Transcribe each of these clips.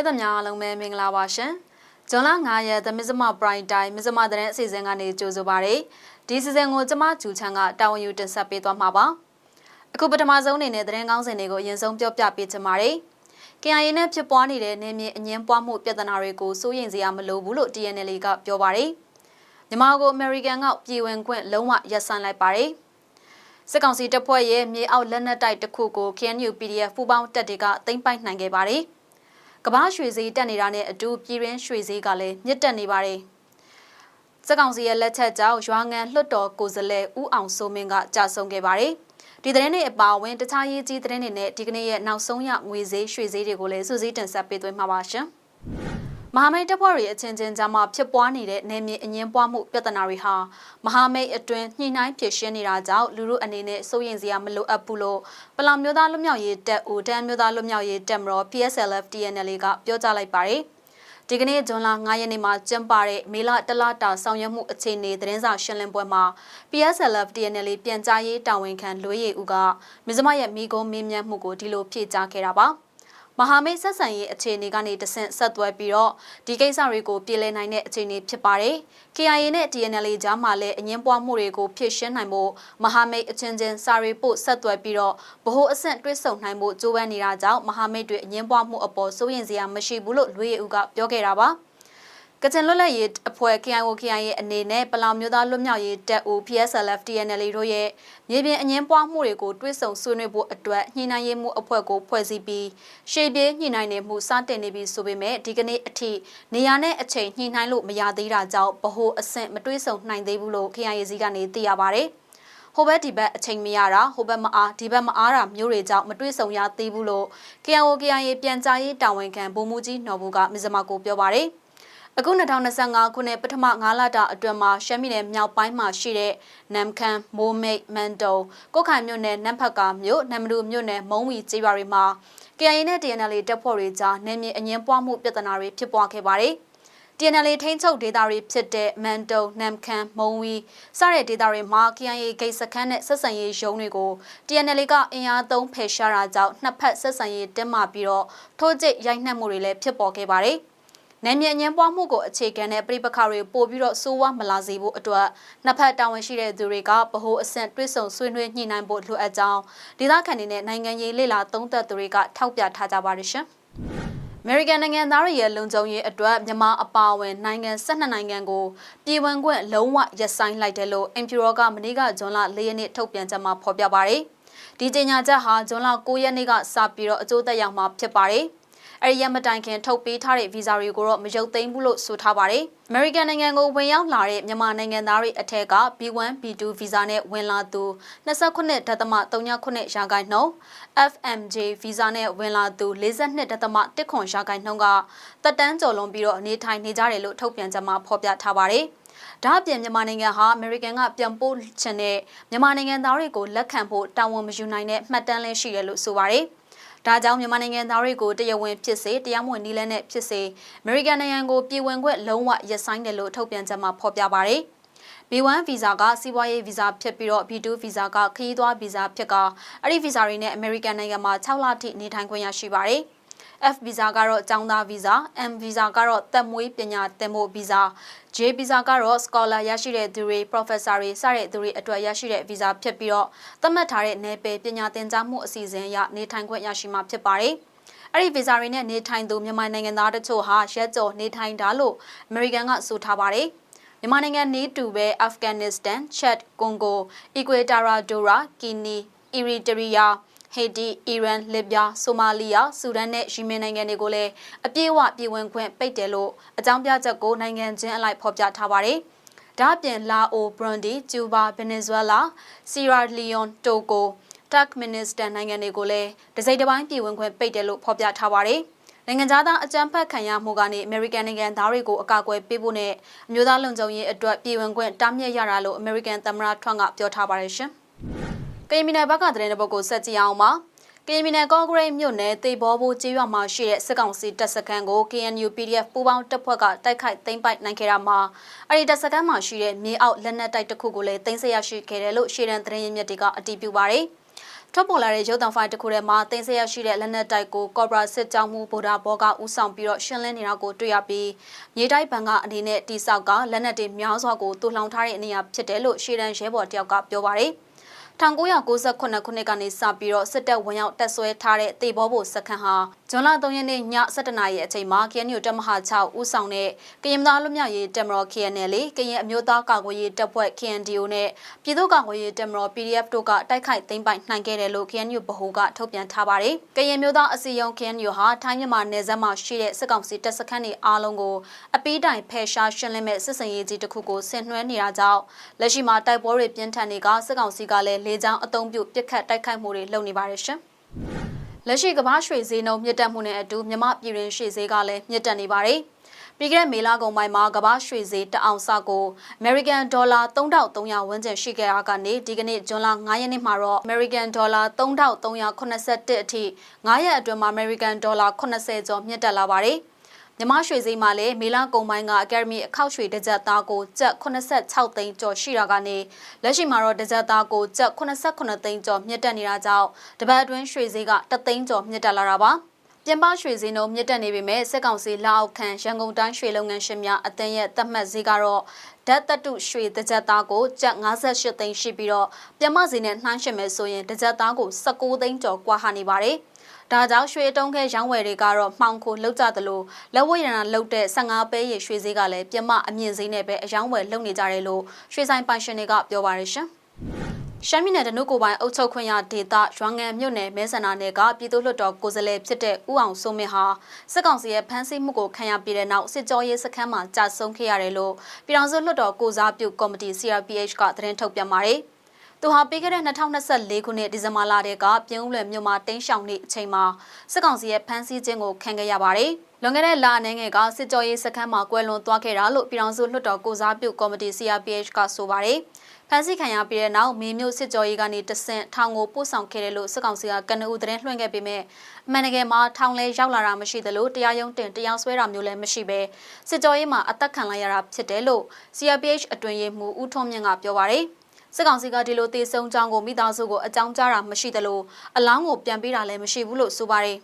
ရိသတ်များအားလုံးပဲမင်္ဂလာပါရှင်။ဇွန်လ9ရက်သမစ္စမပရိုင်တိုင်းမစ္စမတဲ့အစီအစဉ်ကနေကြိုဆိုပါရစေ။ဒီစီစဉ်ကိုကျမဂျူချန်ကတာဝန်ယူတင်ဆက်ပေးသွားမှာပါ။အခုပထမဆုံးအနေနဲ့သတင်းကောင်းစင်တွေကိုအရင်ဆုံးပြောပြပေးချင်ပါတယ်။ KIA နဲ့ဖြစ်ပွားနေတဲ့နေမြေအငင်းပွားမှုပြဿနာတွေကိုစိုးရိမ်စရာမလိုဘူးလို့ TNL ကပြောပါတယ်။မြန်မာကိုအမေရိကန်ကပြည်ဝင်ခွင့်လုံးဝရပ်ဆိုင်းလိုက်ပါတယ်။စစ်ကောင်စီတပ်ဖွဲ့ရဲ့မြေအောက်လက်နက်တိုက်တစ်ခုကို KNU PDF ပူးပေါင်းတပ်တွေကသိမ်းပိုက်နိုင်ခဲ့ပါတယ်။ ကမ္ဘာရွှေဈေးတက်နေတာနဲ့အတူပြည်ရင်းရွှေဈေးကလည်းမြင့်တက်နေပါတယ်။စက်ကောင်စီရဲ့လက်ချက်ကြောင့်ရွာငံလွှတ်တော်ကိုယ်စားလှယ်ဦးအောင်စိုးမင်းကကြာဆုံးခဲ့ပါတယ်။ဒီသတင်းတွေအပါအဝင်တခြားရေးကြီးသတင်းတွေနဲ့ဒီကနေ့ရဲ့နောက်ဆုံးရငွေဈေးရွှေဈေးတွေကိုလည်းစူးစီးတင်ဆက်ပေးသွင်းမှာပါရှင်။ မဟာမိတ်တပ်ဖွဲ့တွေအချင်းချင်းကြားမှာဖြစ်ပွားနေတဲ့နယ်မြေအငင်းပွားမှုပြဿနာတွေဟာမဟာမိတ်အတွင်းညှိနှိုင်းဖြစ်ရှင်းနေတာကြောင့်လူမှုအနေနဲ့စိုးရိမ်စရာမလိုအပ်ဘူးလို့ပလောင်မျိုးသားလွတ်မြောက်ရေးတပ်ဦးတန်းမျိုးသားလွတ်မြောက်ရေးတပ်မတော် PSLF TNL ကပြောကြားလိုက်ပါတယ်။ဒီကနေ့ဇွန်လ9ရက်နေ့မှာကျင်းပတဲ့မေလတလတာဆောင်ရွက်မှုအခြေအနေသတင်းစာရှင်းလင်းပွဲမှာ PSLF TNL ပြန်ကြားရေးတာဝန်ခံလွေးရည်ဦးကမြစမရဲ့မိကုံးမင်းမြတ်မှုကိုဒီလိုဖြေကြားခဲ့တာပါ။ မဟာမိတ်ဆက်ဆံရေးအခြေအနေကနေတဆင့်ဆက်သွယ်ပြီးတော့ဒီကိစ္စတွေကိုပြည်လည်နိုင်တဲ့အခြေအနေဖြစ်ပါတယ်။ KIA နဲ့ TNL ကြားမှာလည်းအငင်းပွားမှုတွေကိုဖြည့်ရှင်းနိုင်ဖို့မဟာမိတ်အချင်းချင်းစာရီပို့ဆက်သွယ်ပြီးတော့ဗဟိုအဆင့်တွဲဆုံနိုင်ဖို့ကြိုးပမ်းနေတာကြောင့်မဟာမိတ်တွေအငင်းပွားမှုအပေါ်စိုးရင်စရာမရှိဘူးလို့လွေးရဦးကပြောခဲ့တာပါ။ ကချင်လွတ်လပ်ရေးအဖွဲ့ KIO KIA ရဲ့အနေနဲ့ပလောင်မျိုးသားလွတ်မြောက်ရေးတပ်ဦး PSLF TNL တို့ရဲ့မြေပြင်အငင်းပွားမှုတွေကိုတွဲဆုံဆွေးနွေးဖို့အတွက်ညှိနှိုင်းရေးမှုအဖွဲ့ကိုဖွဲ့စည်းပြီးရှေ့ပြေးညှိနှိုင်းနေမှုစတင်နေပြီဆိုပေမဲ့ဒီကနေ့အထိနေရာနဲ့အချိန်ညှိနှိုင်းလို့မရသေးတာကြောင့်ဗဟိုအဆင့်မတွဲဆုံနိုင်သေးဘူးလို့ KIA စီကနေသိရပါဗျ။ဟိုဘက်ဒီဘက်အချိန်မရတာဟိုဘက်မအားဒီဘက်မအားတာမျိုးတွေကြောင့်မတွေ့ဆုံရသေးဘူးလို့ KIO KIA ပြန်ကြားရေးတာဝန်ခံဗိုလ်မှူးကြီးနော်ဘူးကမြစမကိုပြောပါတယ်။ အခု2025ခုနှစ်ပထမ9လတာအတွင်းမှာရှမ်းပြည်နယ်မြောက်ပိုင်းမှာရှိတဲ့နမ်ခမ်းမိုးမိတ်မန်တုံကိုခိုင်မြို့နယ်နမ်ဖတ်ကာမြို့နမ်မတူမြို့နယ်မုံဝီကျေးရွာတွေမှာ KIA နဲ့ TNL တပ်ဖွဲ့တွေကြားနယ်မြေအငင်းပွားမှုပြဿနာတွေဖြစ်ပွားခဲ့ပါတယ်။ TNL ထိန်းချုပ်ဒေသတွေဖြစ်တဲ့မန်တုံနမ်ခမ်းမုံဝီစတဲ့ဒေသတွေမှာ KIA ဂိတ်စခန်းနဲ့ဆက်ဆံရေးရုံးတွေကို TNL ကအင်အားသုံးဖယ်ရှားတာကြောင့်နှစ်ဖက်ဆက်ဆံရေးတင်းမာပြီးတော့ထိုးကျိတ်ရိုက်နှက်မှုတွေလည်းဖြစ်ပေါ်ခဲ့ပါတယ်။ နယ်မြေညံပွားမှုကိုအခြေခံတဲ့ပြည်ပခါတွေပို့ပြီးတော့စိုးဝါမလာစေဖို့အတွက်နှစ်ဖက်တာဝန်ရှိတဲ့သူတွေကဗဟိုအဆင့်တွဲဆုံဆွေးနွေးညှိနှိုင်းဖို့လိုအပ်ကြောင်းဒေသခံတွေနဲ့နိုင်ငံရေးလေလာသုံးသပ်သူတွေကထောက်ပြထားကြပါတယ်ရှင်။ American နိုင်ငံသားတွေရဲ့လုံခြုံရေးအတွက်မြန်မာအပါအဝင်နိုင်ငံ12နိုင်ငံကိုပြည်ဝင်ခွင့်လုံးဝရပ်ဆိုင်းလိုက်တယ်လို့အင်ဖြူရောကမနေ့ကဇွန်လ4ရက်နေ့ထုတ်ပြန်ချက်မှာဖော်ပြပါတယ်။ဒီကြေညာချက်ဟာဇွန်လ9ရက်နေ့ကစပြီးတော့အကျိုးသက်ရောက်မှာဖြစ်ပါတယ်။ အဲဒီရမတိုင်ခင်ထုတ်ပေးထားတဲ့ဗီဇာတွေကိုတော့မရုပ်သိမ်းဘူးလို့ဆိုထားပါတယ်။ American နိုင်ငံကိုဝင်ရောက်လာတဲ့မြန်မာနိုင်ငံသားတွေအထက်က B1 B2 ဗီဇာနဲ့ဝင်လာသူ29.39ရာခိုင်နှုန်း FMJ ဗီဇာနဲ့ဝင်လာသူ42.1ရာခိုင်နှုန်းကတက်တန်းကျော်လွန်ပြီးတော့အနေထိုင်နေကြတယ်လို့ထုတ်ပြန်ချက်မှာဖော်ပြထားပါတယ်။ဒါ့အပြင်မြန်မာနိုင်ငံဟာအမေရိကန်ကပြန်ပို့ချင်တဲ့မြန်မာနိုင်ငံသားတွေကိုလက်ခံဖို့တာဝန်မယူနိုင်တဲ့မှတ်တမ်းလည်းရှိတယ်လို့ဆိုပါတယ်။ ဒါကြောင့်မြန်မာနိုင်ငံသားတွေကိုတရားဝင်ဖြစ်စေတရားမဝင်နည်းလမ်းနဲ့ဖြစ်စေအမေရိကန်နိုင်ငံကိုပြည်ဝင်ခွင့်လုံးဝရပ်ဆိုင်းတယ်လို့ထုတ်ပြန်ချက်မှာဖော်ပြပါတယ်။ B1 ဗီဇာကစီးပွားရေးဗီဇာဖြစ်ပြီးတော့ B2 ဗီဇာကခရီးသွားဗီဇာဖြစ်ကအဲ့ဒီဗီဇာတွေနဲ့အမေရိကန်နိုင်ငံမှာ6လထိနေထိုင်ခွင့်ရရှိပါတယ်။ F ဗီဇာကတော့ကျောင်းသားဗီဇာ M ဗီဇာကတော့သက်မွေးပညာသင်ဖို့ဗီဇာ J ဗီဇာကတော့ scholar ရရှိတဲ့သူတွေ professor တွေစတဲ့သူတွေအတွက်ရရှိတဲ့ဗီဇာဖြစ်ပြီးတော့သတ်မှတ်ထားတဲ့နယ်ပယ်ပညာသင်ကြားမှုအစီအစဉ်အရနေထိုင်ခွင့်ရရှိမှာဖြစ်ပါတယ်။အဲ့ဒီဗီဇာတွေနဲ့နေထိုင်သူမြန်မာနိုင်ငံသားတို့ချို့ဟာရက်ကျော်နေထိုင်တာလို့အမေရိကန်ကဆိုထားပါတယ်။မြန်မာနိုင်ငံနေတူပဲအာဖဂန်နစ္စတန်၊ချက်၊ကွန်ဂို၊အီကွေတာရာဒိုရာ၊ကီနီ၊အီရီတရီယာ ဟေတီအီရန်လစ်ဗျာဆိုမာလီယာဆူဒန်နဲ့ယီမင်နိုင်ငံတွေကိုလည်းအပြည့်အဝပြည်ဝင်ခွင့်ပိတ်တယ်လို့အကြောင်းပြချက်ကိုနိုင်ငံချင်းအလိုက်ဖော်ပြထားပါတယ်။ဒါ့အပြင်လာအိုဘရွန်ဒီကျူဘာဗင်နီဇွဲလားစီရာလီယွန်တိုကိုတက်မင်နစ္စတန်နိုင်ငံတွေကိုလည်းတစိမ့်တစ်ပိုင်းပြည်ဝင်ခွင့်ပိတ်တယ်လို့ဖော်ပြထားပါတယ်။နိုင်ငံသားအကြမ်းဖက်ခံရမှုကနေအမေရိကန်နိုင်ငံသားတွေကိုအကာအကွယ်ပေးဖို့နဲ့အမျိုးသားလုံခြုံရေးအတွက်ပြည်ဝင်ခွင့်တားမြစ်ရတာလို့အမေရိကန်သမ္မတထွန်းကပြောထားပါတယ်ရှင်။ ကရင်ပြည်နယ်ဘက်ကသတင်းတစ်ပုဒ်ကိုဆက်ကြည့်အောင်ပါကရင်ပြည်နယ်ကော့ဂရိတ်မြို့နယ်တေဘောဘိုးကျေးရွာမှာရှိတဲ့စစ်ကောင်စီတပ်စခန်းကို KNU PDF ပူးပေါင်းတပ်ဖွဲ့ကတိုက်ခိုက်သိမ်းပိုက်နိုင်ခဲ့တာမှာအဲဒီတပ်စခန်းမှာရှိတဲ့မြေအောက်လက်နက်တိုက်တစ်ခုကိုလည်းသိမ်းဆည်းရရှိခဲ့တယ်လို့ရှေ့တန်းသတင်းရင်းမြစ်တွေကအတည်ပြုပါတယ်ထွက်ပေါ်လာတဲ့ရုပ်သံဖိုင်တစ်ခုထဲမှာတင်ဆက်ရရှိတဲ့လက်နက်တိုက်ကိုကော့ဘရာစစ်ကြောင်းမှုဗိုလ်ဒါဘောကဦးဆောင်ပြီးတော့ရှင်းလင်းနေတာကိုတွေ့ရပြီးမြေတိုက်ဘန်ကအနေနဲ့တိဆောက်ကလက်နက်တွေများစွာကိုတူလှောင်ထားတဲ့အနေအထားဖြစ်တယ်လို့ရှေ့တန်းရဲဘော်တယောက်ကပြောပါတယ်။ 1998ခုနှစ်ကနေစပြီးတော့စစ်တပ်ဝင်ရောက်တက်ဆွဲထားတဲ့တေဘောဘိုစခန်းဟာဇွန်လ3ရက်နေ့ည7:00နာရီအချိန်မှာ KNU တပ်မဟာ6ဦးဆောင်တဲ့ကရင်သားလူမျိုးရေးတပ်မတော် KNL ကရင်အမျိုးသားကာကွယ်ရေးတပ်ဖွဲ့ KNDO နဲ့ပြည်သူ့ကာကွယ်ရေးတပ်မတော် PDF တို့ကတိုက်ခိုက်သိမ်းပိုက်နိုင်ခဲ့တယ်လို့ KNU ဗဟိုကထုတ်ပြန်ထားပါတယ်။ကရင်မျိုးသားအစည်းအရုံး KNU ဟာထိုင်းမြန်မာနယ်စပ်မှာရှိတဲ့စစ်ကောင်စီတပ်စခန်းတွေအားလုံးကိုအပီးတိုင်ဖယ်ရှားရှင်းလင်းမဲ့စစ်စင်ရေးကြီးတစ်ခုကိုဆင်နွှဲနေတာကြောင့်လက်ရှိမှာတိုက်ပွဲတွေပြင်းထန်နေကစစ်ကောင်စီကလည်းလေကြောင်းအုံပြုပစ်ခတ်တိုက်ခိုက်မှုတွေလုပ်နေပါတယ်ရှင်။လက်ရှိကမ္ဘာရွှေဈေးနှုန်းမြင့်တက်မှုနဲ့အတူမြမပြည်တွင်ရွှေဈေးကလည်းမြင့်တက်နေပါတယ်။ပြီးခဲ့တဲ့မေလကုန်ပိုင်းမှာကမ္ဘာရွှေဈေးတအောင်စကို American Dollar 3300ဝန်းကျင်ရှိခဲ့တာကနေဒီကနေ့ဇွန်လ9ရက်နေ့မှာတော့ American Dollar 3381အထိ9ရက်အတွင်းမှာ American Dollar 80ကျော်မြင့်တက်လာပါတယ်။ မြမရွှေစိမ်းမှာလည်းမေလကုံပိုင်းကအကယ်ဒမီအခောက်ရွှေတစ်ကြက်သားကိုကျပ်86သိန်းကျော်ရှိတာကနေလက်ရှိမှာတော့တစ်ကြက်သားကိုကျပ်89သိန်းကျော်မြင့်တက်နေတာကြောင့်တပတ်အတွင်းရွှေဈေးက3သိန်းကျော်မြင့်တက်လာတာပါပြင်ပရွှေစည်းနှုန်းမြင့်တက်နေပေမဲ့စက်ကောင်စီလက်အောက်ခံရန်ကုန်တိုင်းရွှေလုပ်ငန်းရှင်များအသင်းရဲ့သတ်မှတ်ဈေးကတော့ဓာတ်တတုရွှေတစ်ကြက်သားကိုကျပ်58သိန်းရှိပြီးတော့ပြင်ပဈေးနဲ့နှိုင်းယှဉ်မယ်ဆိုရင်တစ်ကြက်သားကို19သိန်းကျော်ကွာဟနေပါတယ်။ ဒါကြောင့်ရွှေတုံးခဲရောင်းဝယ်တွေကတော့မှောင်ခိုလောက်ကြသလိုလက်ဝဲရဏလောက်တဲ့15ပဲရရွှေဈေးကလည်းပြမအမြင့်ဈေးနဲ့ပဲအယောင်းဝယ်လုပ်နေကြတယ်လို့ရွှေဆိုင်ပိုင်ရှင်တွေကပြောပါရရှင်ရှမ်းပြည်နယ်တနုကိုပိုင်အုပ်ချုပ်ခွင့်ရဒေသရွာငံမြို့နယ်မဲဆန္ဒနယ်ကပြည်သူ့လွှတ်တော်ကိုယ်စားလှယ်ဖြစ်တဲ့ဦးအောင်စိုးမင်းဟာစစ်ကောင်စီရဲ့ဖမ်းဆီးမှုကိုခံရပြီးတဲ့နောက်စစ်ကြောရေးစခန်းမှာကြာဆုံးခဲ့ရတယ်လို့ပြည်ထောင်စုလွှတ်တော်ကိုစားပြုကော်မတီ CRPH ကသတင်းထုတ်ပြန်ပါတယ်။ သူဟာပြီးခဲ့တဲ့2024ခုနှစ်ဒီဇင်ဘာလတည်းကပြင်းဦးလွယ်မြို့မှာတင်းရှောင်နေအချိန်မှာစစ်ကောင်စီရဲ့ဖမ်းဆီးခြင်းကိုခံခဲ့ရပါတယ်။လွန်ခဲ့တဲ့လအနေငယ်ကစစ်ကြောရေးစခန်းမှာကွယ်လွန်သွားခဲ့တာလို့ပြည်ထောင်စုလွှတ်တော်ကိုစားပြုကော်မတီ CRPH ကဆိုပါတယ်။ဖမ်းဆီးခံရပြီးတဲ့နောက်မင်းမျိုးစစ်ကြောရေးကနေတဆင့်ထောင်ကိုပို့ဆောင်ခဲ့တယ်လို့စစ်ကောင်စီကကနဦးသတင်းလွှင့်ခဲ့ပေမဲ့အမှန်တကယ်မှာထောင်လဲရောက်လာတာမရှိသလိုတရားရုံးတင်တရားစွဲတာမျိုးလည်းမရှိပဲစစ်ကြောရေးမှာအသက်ခံလိုက်ရတာဖြစ်တယ်လို့ CRPH အတွင်ရေးမှူးဦးထွန်းမြင့်ကပြောပါတယ်။ စစ်ကောင်စီကဒီလိုတေဆုံကြောင်းကိုမိသားစုကိုအကြောင်းကြားတာမရှိသလိုအလောင်းကိုပြန်ပေးတာလည်းမရှိဘူးလို့ဆိုပါတယ်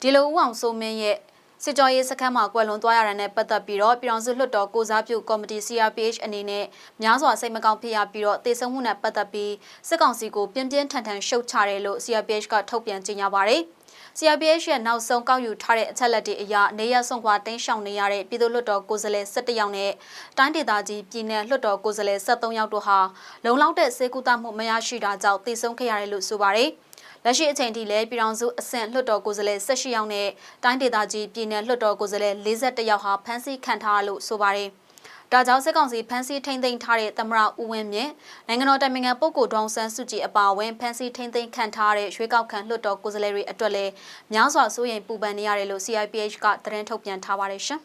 ဒီလိုဦးအောင်စိုးမင်းရဲ့စစ်ကြောရေးစခန်းမှာကွယ်လွန်သွားရတဲ့နဲ့ပတ်သက်ပြီးတော့ပြည်တော်စုလွှတ်တော်ကိုစားပြုကော်မတီ CRPH အနေနဲ့များစွာစိတ်မကောင်းဖြစ်ရပြီးတော့တေဆုံမှုနဲ့ပတ်သက်ပြီးစစ်ကောင်စီကိုပြင်းပြင်းထန်ထန်ရှုတ်ချတယ်လို့ CRPH ကထုတ်ပြန်ကြေညာပါတယ်။ CRPH ရဲ့နောက်ဆုံးကောက်ယူထားတဲ့အချက်လက်တွေအရနေရဆုံးခွာတင်းရှောင်နေရတဲ့ပြည်သူ့လွှတ်တော်ကိုယ်စားလှယ်17ယောက်နဲ့တိုင်းဒေသကြီးပြည်내လွှတ်တော်ကိုယ်စားလှယ်73ယောက်တို့ဟာလုံလောက်တဲ့စေကူတာမှုမရရှိတာကြောင့်တည်ဆုံခဲ့ရတယ်လို့ဆိုပါတယ်။လက်ရှိအချိန်ထိလည်းပြည်ထောင်စုအဆင့်လွှတ်တော်ကိုယ်စားလှယ်18ယောက်နဲ့တိုင်းဒေသကြီးပြည်내လွှတ်တော်ကိုယ်စားလှယ်41ယောက်ဟာဖမ်းဆီးခံထားရလို့ဆိုပါတယ်။ ဒါကြောင့်စစ်ကောင်စီဖမ်းဆီးထိန်းသိမ်းထားတဲ့သမရဦးဝင်းမြင့်နိုင်ငံတော်တိုင်ပင်ခံပုဂ္ဂိုလ်ဒေါန်ဆန်းစုကြည်အပါအဝင်ဖမ်းဆီးထိန်းသိမ်းခံထားတဲ့ရွေးကောက်ခံလွှတ်တော်ကိုယ်စားလှယ်တွေအတွက်လည်းများစွာစိုးရိမ်ပူပန်နေရတယ်လို့ CIPH ကသတင်းထုတ်ပြန်ထားပါတယ်ရှင်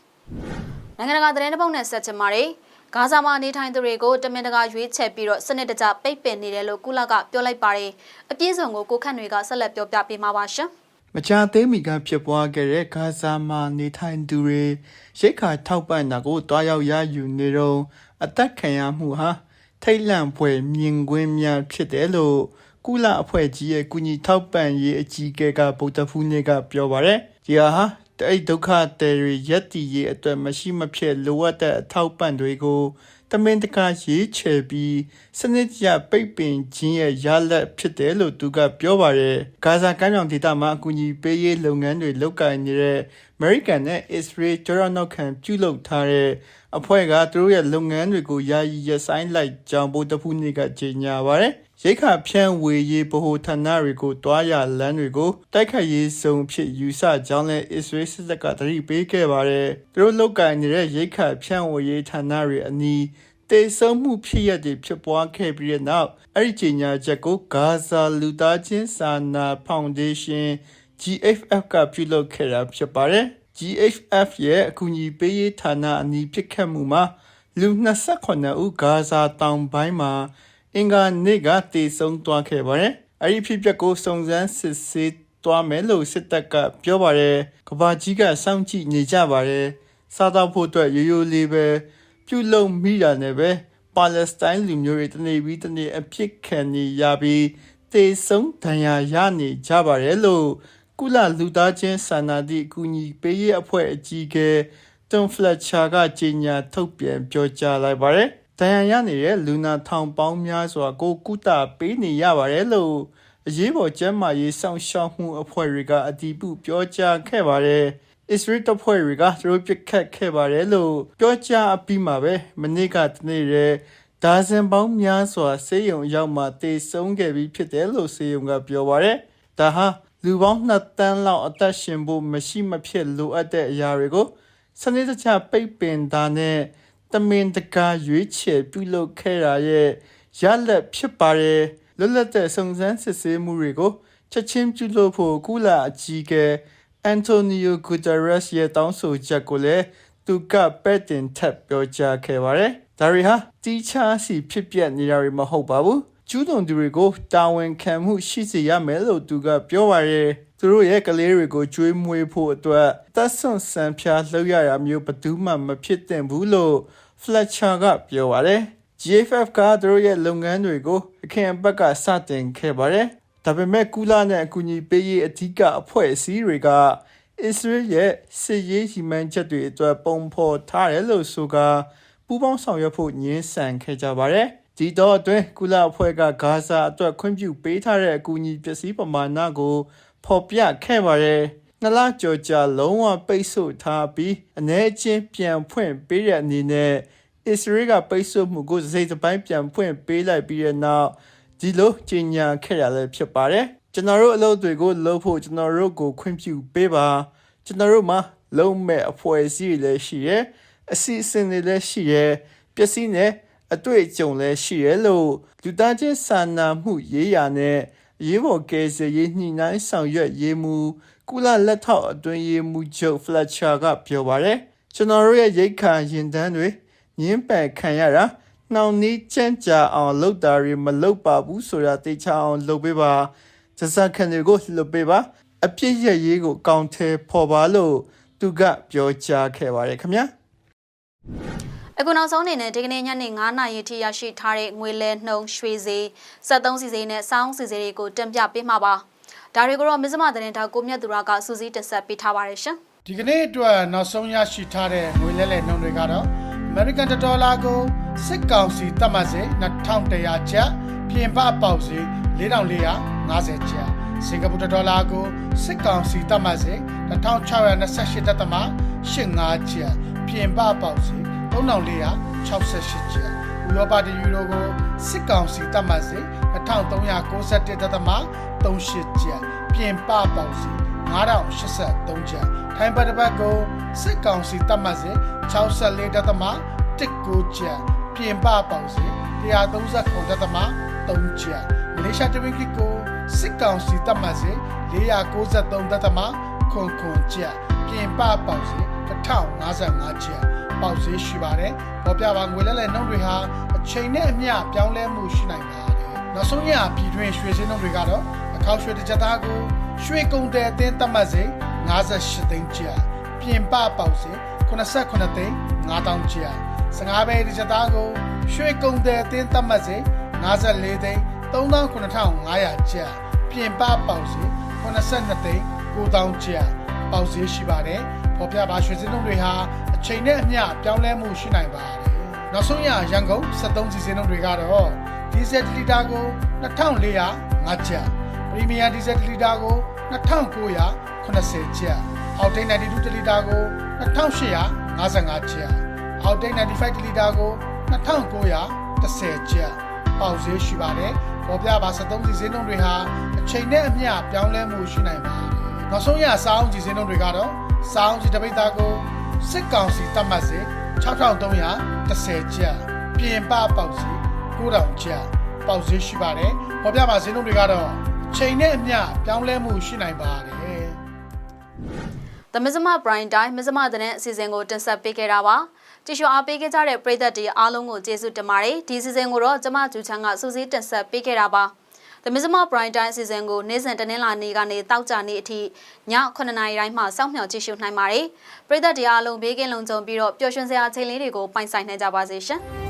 ။နိုင်ငံတကာသတင်းတပုတ်နဲ့ဆက်ချင်ပါတယ်။ဂါဇာမှာနေထိုင်သူတွေကိုတမင်တကာရွေးချယ်ပြီးတော့စနစ်တကျပိတ်ပင်နေတယ်လို့ကုလကပြောလိုက်ပါတယ်။အပြည့်စုံကိုကိုခန့်တွေကဆက်လက်ပြောပြပေးမှာပါရှင်။ မကြာသေးမီကဖြစ်ပွားခဲ့တဲ့ဂါဇာမှာနေထိုင်သူတွေရိတ်ခါထောက်ပံ့တာကိုတွားရောက်ရယူနေတော့အသက်ခံရမှုဟာထိတ်လန့်ဖွယ်မြင်ကွင်းများဖြစ်တယ်လို့ကုလအဖွဲ့ကြီးရဲ့ကုညီထောက်ပံ့ရေးအကြီးအကဲကဗုဒ္ဓဖူးနေ့ကပြောပါရယ်။ဒီဟာအဲ့ဒုက္ခတွေရက်တီရေးအတွက်မရှိမဖြစ်လိုအပ်တဲ့အထောက်ပံ့တွေကို တမင်တကာရေးချယ်ပြီးစနစ်ကျပိတ်ပင်ခြင်းရဲ့ရလဒ်ဖြစ်တယ်လို့သူကပြောပါတယ်။ဂါဇာကမ်းမြောင်ဒေသမှာအကူအညီပေးရေးလုပ်ငန်းတွေလုပ်ကိုင်နေတဲ့ American နဲ့ Israel ကြောရနောက်ခံပြုလုပ်ထားတဲ့အဖွဲ့ကသူတို့ရဲ့လုပ်ငန်းတွေကိုယာယီရပ်ဆိုင်းလိုက်ကြောင်းဗုဒ္ဓဖူးနေ့ကကြေညာပါတယ်။ရိတ်ခါဖြန့်ဝေရေးဗဟိုဌာနတွေကိုတွားရလမ်းတွေကိုတိုက်ခတ်ရေးစုံဖြစ်ယူဆကြောင်းလည်းအစ္စရေးစစ်တပ်ကတတိပေးခဲ့ပါတယ်။သူတို့လုတ်ကင်နေတဲ့ရိတ်ခါဖြန့်ဝေရေးဌာနတွေအနီးတေဆုံးမှုဖြစ်ရတဲ့ဖြစ်ပွားခဲ့ပြီးတဲ့နောက်အဲ့ဒီကြေညာချက်ကိုဂါဇာလူသားချင်းစာနာဖောင်ဒေးရှင်း GFF ကပြုလုပ်ခဲ့တာဖြစ်ပါတယ်။ GHF ရဲ့အကူအညီပေးရေးဌာနအနီးပစ်ခတ်မှုမှာလူ28ဦးဂါဇာတောင်ပိုင်းမှာအင်္ဂါနေ့ကတည်ဆုံသွားခဲ့ပါတယ်။အဲဒီဖြစ်ပျက်ကိုစုံစမ်းစစ်ဆေးသွားမယ်လို့စစ်တပ်ကပြောပါတယ်။ကဘာကြီးကစောင့်ကြည့်နေကြပါတယ်။စားတော့ဖို့အတွက်ရိုးရိုးလေးပဲပြုလုပ်မိတာနဲ့ပဲပါလက်စတိုင်းလူမျိုးတွေတနေပြီးတနေအဖြစ်ခံနေရပြီးတတေဆုံးဒဏ်ရာရနေကြပါတယ်လို့ ကုလလူသားချင်းစာနာသည့်အကူအညီပေးရေးအဖွဲ့အကြီးအကဲတွန်ဖလက်ချာကကြေညာထုတ်ပြန်ပြောကြားလိုက်ပါတယ်။ဒဏ်ရာရနေတဲ့လူနာထောင်ပေါင်းများစွာကိုကုသပေးနေရပါတယ်လို့အရေးပေါ်ကျန်းမာရေးစောင့်ရှောက်မှုအဖွဲ့တွေကအတည်ပြုပြောကြားခဲ့ပါတယ်။အစ္စရေးတပ်ဖွဲ့တွေကသူတို့ပြစ်ခတ်ခဲ့ပါတယ်လို့ပြောကြားအပြီးမှာပဲမနေ့ကတနေ့ရဲဒါဇင်ပေါင်းများစွာစေယုံအရောက်မှတေဆုံးခဲ့ပြီးဖြစ်တယ်လို့စေယုံကပြောပါတယ်။ဒါဟာ လူပေါင်း2တန်းလောက်အသက်ရှင်ဖို့မရှိမဖြစ်လိုအပ်တဲ့အရာတွေကိုစနစ်တကျပိတ်ပင်တာနဲ့တမင်တကာရွေးချယ်ပြုလုပ်ခဲ့တာရဲ့ရလက်ဖြစ်ပါတယ်။လွတ်လပ်တဲ့စုံစမ်းစစ်ဆေးမှုတွေကိုချက်ချင်းပြုလုပ်ဖို့ကုလအကြီးအကဲအန်တိုနီယိုဂူတာရက်စ်ရဲ့တောင်းဆိုချက်ကိုလည်းသူကပဲ့တင်ထပ်ပြောကြားခဲ့ပါတယ်။ဒါရီဟာတီးခြားစီဖြစ်ပျက်နေတာတွေမဟုတ်ပါဘူး။ ကျူးလွန်သူတွေကိုတာဝန်ခံမှုရှိစေရမယ်လို့သူကပြောပါတယ်။သူတို့ရဲ့ကလေးတွေကိုကျွေးမွေးဖို့အတွက်သက်ဆွန်ဆန်ဖျားလှုပ်ရတာမျိုးဘယ်သူမှမဖြစ်သင့်ဘူးလို့ဖလက်ချာကပြောပါတယ်။ GFF ကသူတို့ရဲ့လုပ်ငန်းတွေကိုအခင်အပတ်ကစတင်ခဲ့ပါတယ်။ဒါပေမဲ့ကုလနဲ့အကူအညီပေးရေးအထူးအဖွဲ့အစည်းတွေကအစ္စရေးရဲ့စစ်ရေးဟိမန်ချက်တွေအတွက်ပုံဖော်ထားတယ်လို့ဆိုကပူးပေါင်းဆောင်ရွက်ဖို့ညှင်းဆန်ခဲ့ကြပါတယ်။ ဒီတော့အတွင်းကုလအဖွဲ့ကဂါဇာအတွက်ခွင့်ပြုပေးထားတဲ့အကူအညီပစ္စည်းပမာဏကိုဖော်ပြခဲ့ပါတယ်။နှစ်လကျော်ကြာလုံးဝပိတ်ဆို့ထားပြီးအနေချင်းပြန်ဖွင့်ပေးတဲ့အနေနဲ့အစ္စရေးကပိတ်ဆို့မှုကိုစိတ်စပိုင်းပြန်ဖွင့်ပေးလိုက်ပြီးတဲ့နောက်ဒီလိုကြီးညာခဲ့ရလည်းဖြစ်ပါတယ်ကျွန်တော်တို့အလုပ်တွေကိုလုပ်ဖို့ကျွန်တော်တို့ကိုခွင့်ပြုပေးပါကျွန်တော်တို့မှာလုံးမဲ့အဖွဲ့အစည်းတွေလည်းရှိရဲအစီအစဉ်တွေလည်းရှိရဲပစ္စည်းနဲ့ အတွေ့အကြုံလည်းရှိရဲလို့လူသားချင်းစာနာမှုရေးရာနဲ့ရေးပေါ်ကယ်ဆယ်ရေးညှိနှိုင်းဆောင်ရွက်ရေးမှုကုလလက်ထောက်အတွင်းရေးမှုချုပ်ဖလက်ချာကပြောပါတယ်ကျွန်တော်တို့ရဲ့ရိတ်ခါရင်တန်းတွေညင်းပယ်ခံရတာနှောင်နီးချမ်းကြအောင်လှုပ်တာတွေမလှုပ်ပါဘူးဆိုတာသိချအောင်လှုပ်ပေးပါဇစခံတွေကိုလှုပ်ပေးပါအပြစ်ရရေးကိုကောင်းထဲပေါ်ပါလို့သူကပြောကြားခဲ့ပါတယ်ခင်ဗျာ အခုနောက်ဆုံးအနေနဲ့ဒီကနေ့ညနေ9:00နာရီထိရရှိထားတဲ့ငွေလဲနှုန်းရွှေဈေး73စီဈေးနဲ့စောင်းစီဈေးတွေကိုတင်ပြပေးမှာပါဒါတွေကိုတော့မစ္စမသတင်းတောက်ကိုမြတ်သူရကစူးစီးတင်ဆက်ပေးထားပါတယ်ရှင်ဒီကနေ့အတွက်နောက်ဆုံးရရှိထားတဲ့ငွေလဲလှယ်နှုန်းတွေကတော့ American Dollar ကိုစစ်ကောင်စီတတ်မှတ်စေ2100ကျပ်ပြင်ပပေါက်စေ4450ကျပ်စင်ကာပူဒေါ်လာကိုစစ်ကောင်စီတတ်မှတ်စေ1628တက်သမ85ကျပ်ပြင်ပပေါက်စေ 3468ကျပ်ဥရောပတယူရိုကိုစစ်ကောင်စီတတ်မှတ်စေ1391တက်သမ38ကျပ်ပြင်ပပေါက်စေ9083ကျပ်ထိုင်းဘတ်တစ်ပတ်ကိုစစ်ကောင်စီတတ်မှတ်စေ64တက်သမ19ကျပ်ပြင်ပပေါက်စေ139တက်သမ3ကျပ်မလေးရှားတဝင်းကစ်ကိုစစ်ကောင်စီတတ်မှတ်စေ493တက်သမခွန်ခွန်ကျပ်ပြင်ပပေါက်စေ1055ကျပ် ပေါက်စေရှိပါတယ်ပေါ်ပြပါငွေလဲလဲနှုန်းတွေဟာအချိန်နဲ့အမျှပြောင်းလဲမှုရှိနိုင်ပါတယ်နောက်ဆုံးရပြည်တွင်းရွှေစင်းနှုန်းတွေကတော့အခောက်ရွှေတစ်ကြက်သားကိုရွှေကုန်တယ်အတင်းတတ်မှတ်စေ58သိန်းကျပ်ပြင်ပပေါက်စေ89သိန်း9000ကျပ်စငါးဘဲတစ်ကြက်သားကိုရွှေကုန်တယ်အတင်းတတ်မှတ်စေ54သိန်း39,500ကျပ်ပြင်ပပေါက်စေ82သိန်း9000ကျပ်ပေါက်စေရှိပါတယ်ပေါ်ပြပါရွှေစင်းနှုန်းတွေဟာအ ချိန်နဲ့အမျှပြောင်းလဲမှုရှိနိုင်ပါတယ်နောက်ဆုံးရရန်ကုန်73စီစင်းနှုန်းတွေကတော့ဒီဇယ်လီတာကို2405ကျပ်ပရီးမီးယားဒီဇယ်လီတာကို2980ကျပ်အောက်တိန်92လီတာကို2855ကျပ်အောက်တိန်95လီတာကို2910ကျပ်ပေါက်ဈေးရှိပါတယ်ပေါ်ပြပါ73စီစင်းနှုန်းတွေဟာအချိန်နဲ့အမျှပြောင်းလဲမှုရှိနိုင်ပါတယ်နောက်ဆုံးရစောင်းကြီးစင်းနှုန်းတွေကတော့စောင်းကြီးတပိတ်သားကို စစ်ကောင်စီတတ်မှတ်စေ6310ကျပ်ပြင်ပပေါက်ဈေး9000ကျပ်ပေါက်ဈေးရှိပါတယ်ပေါ်ပြပါစင်းနှုန်းတွေကတော့ချိန်နဲ့အမျှပြောင်းလဲမှုရှိနိုင်ပါတယ် The Mizama Prime Time မစ္စမသတင်းအစီအစဉ်ကိုတင်ဆက်ပေးခဲ့တာပါကြည့်ရှုအားပေးခဲ့ကြတဲ့ပရိသတ်တွေအားလုံးကိုကျေးဇူးတင်ပါတယ်ဒီအစီအစဉ်ကိုတော့ကျမကျူချန်းကစူးစီးတင်ဆက်ပေးခဲ့တာပါ The Mizama Prime Time အစီအစဉ်ကိုနေ့စဉ်တနင်္လာနေ့ကနေတောက်ကြနေ့အထိည9:00နာရီတိုင်းမှာစောင့်မျှော်ကြည့်ရှုနိုင်ပါတယ်ပရိသတ်တွေအားလုံးဘေးကင်းလုံခြုံပြီးတော့ပျော်ရွှင်စရာအချိန်လေးတွေကိုပိုင်ဆိုင်နိုင်ကြပါစေရှင်